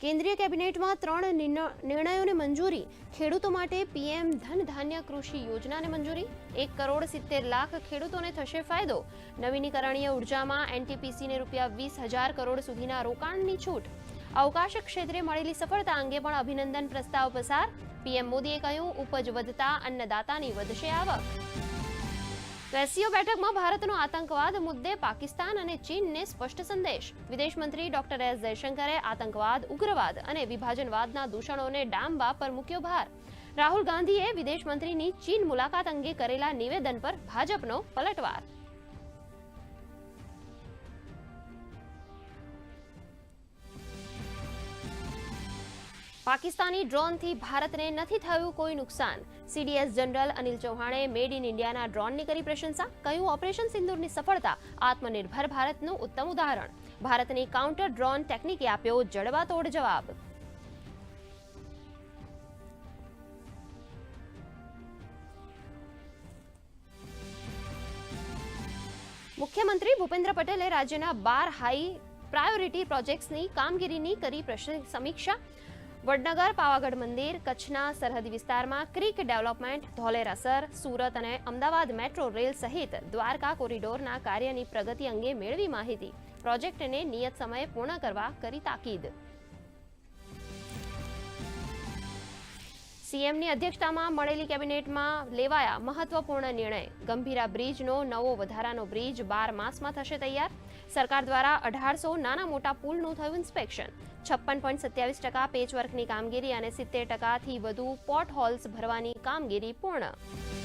કેન્દ્રીય કેબિનેટમાં ત્રણ નિર્ણ- નિર્ણયોને મંજૂરી. ખેડૂતો માટે પીએમ ધન ધાન્ય કૃષિ યોજનાને મંજૂરી. એક કરોડ સિત્તેર લાખ ખેડૂતોને થશે ફાયદો. નવીનીકરણીય ઉર્જામાં એનટીપીસીને રૂપિયા વીસ હજાર કરોડ સુધીના રોકાણની છૂટ. અવકાશ ક્ષેત્રે મળેલી સફળતા અંગે પણ અભિનંદન પ્રસ્તાવ પસાર. પીએમ મોદીએ કહ્યું, ઉપજ વધતા અન્નદાતાની વધશે આવક. એસસીઓ બેઠકમાં ભારતનો આતંકવાદ મુદ્દે પાકિસ્તાન અને ચીનને સ્પષ્ટ સંદેશ. વિદેશ મંત્રી ડોક્ટર એસ જયશંકરે આતંકવાદ, ઉગ્રવાદ અને વિભાજનવાદના દૂષણોને ડામવા પર મૂક્યો ભાર. રાહુલ ગાંધીએ વિદેશ મંત્રીની ચીન મુલાકાત અંગે કરેલા નિવેદન પર ભાજપનો પલટવાર. પાકિસ્તાની ડ્રોનથી ભારતને નથી થયું કોઈ નુકસાન. સીડીએસ જનરલ અનિલ ચૌહાણે મેડ ઇન ઇન્ડિયાના ડ્રોનની કરી પ્રશંસા, કહ્યું ઓપરેશન સિંદૂરની સફળતા, આત્મનિર્ભર ભારતનું ઉત્તમ ઉદાહરણ. ભારતની કાઉન્ટર ડ્રોન ટેકનિકે આપ્યો જડબાતોડ જવાબ. મુખ્યમંત્રી ભૂપેન્દ્ર પટેલે રાજ્યના બાર હાઈ પ્રાયોરિટી પ્રોજેક્ટ્સની કામગીરીની કરી સમીક્ષા વડનગર, પાવાગઢ મંદિર, કચ્છના સરહદી વિસ્તારમાં ક્રિક ડેવલપમેન્ટ ધોલેરાસર સુરત અને અમદાવાદ મેટ્રો રેલ સહિત દ્વારકા કોરિડોરના કાર્યની પ્રગતિ અંગે મેળવી માહિતી. પ્રોજેક્ટને નિયત સમયે પૂર્ણ કરવા કરી તાકીદ. સીએમની અધ્યક્ષતામાં મળેલી કેબિનેટમાં લેવાયા મહત્વપૂર્ણ નિર્ણય. ગંભીરા બ્રિજનો નવો વધારાનો બ્રિજ બાર માસમાં થશે તૈયાર. સરકાર દ્વારા અઢારસો નાના મોટા પુલનું થયું ઇન્સ્પેક્શન. છપ્પન પોઈન્ટ સત્યાવીસ ટકા પેચવર્કની કામગીરી અને સિત્તેર ટકાથી વધુ પોટ હોલ્સ ભરવાની કામગીરી પૂર્ણ.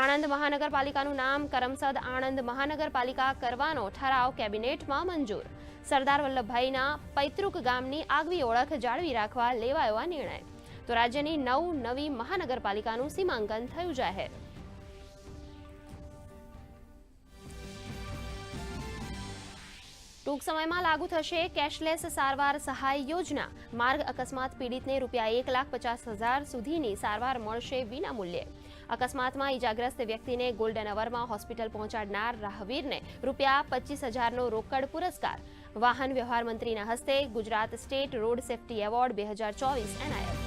આણંદ મહાનગરપાલિકાનું નામ કરમસદ આણંદ મહાનગરપાલિકા કરવાનો ઠરાવ કેબિનેટમાં મંજૂર. સરદાર વલ્લભભાઈના પૈતૃક ગામની આગવી ઓળખ જાળવી રાખવા લેવાયો આ નિર્ણય. તો રાજ્યની નવ નવી મહાનગરપાલિકાનું સીમાંકન થયું જાહેર. ટૂંક સમયમાં લાગુ થશે કેશલેસ સારવાર સહાય યોજના. માર્ગ અકસ્માત પીડિતને રૂપિયા એક લાખ પચાસ હજાર સુધીની સારવાર મળશે વિનામૂલ્યે. અકસ્માતમાં ઈજાગ્રસ્ત વ્યક્તિને ગોલ્ડન અવરમાં હોસ્પિટલ પહોંચાડનાર રાહવીરને રૂપિયા પચીસ હજારનો રોકડ પુરસ્કાર. વાહન વ્યવહાર મંત્રીના હસ્તે Gujarat state road safety award બે હજાર ચોવીસ એનાયત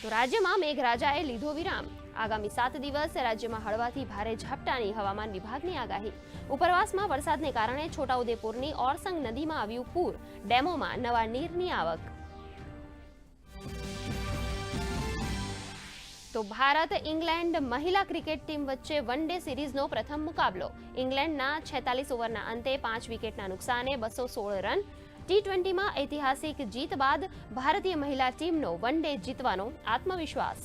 તો રાજ્યમાં મેઘરાજાએ લીધો વિરામ. આગામી સાત દિવસ રાજ્યમાં હળવાથી ભારે ઝાપટાની હવામાન વિભાગની આગાહી. ઉપરવાસમાં વરસાદને કારણે છોટાઉદેપુરની ઓરસંગ નદીમાં આવ્યું પૂર. ડેમોમાં નવા નીરની આવક. તો ભારત, ઇંગ્લેન્ડ મહિલા ક્રિકેટ ટીમ વચ્ચે વન ડે સિરીઝનો પ્રથમ મુકાબલો. ઇંગ્લેન્ડના છેતાલીસ ઓવરના અંતે પાંચ વિકેટના નુકસાને બસો સોળ રન. ટી ટ્વેન્ટીમાં ઐતિહાસિક જીત બાદ ભારતીય મહિલા ટીમનો વન ડે જીતવાનો આત્મવિશ્વાસ.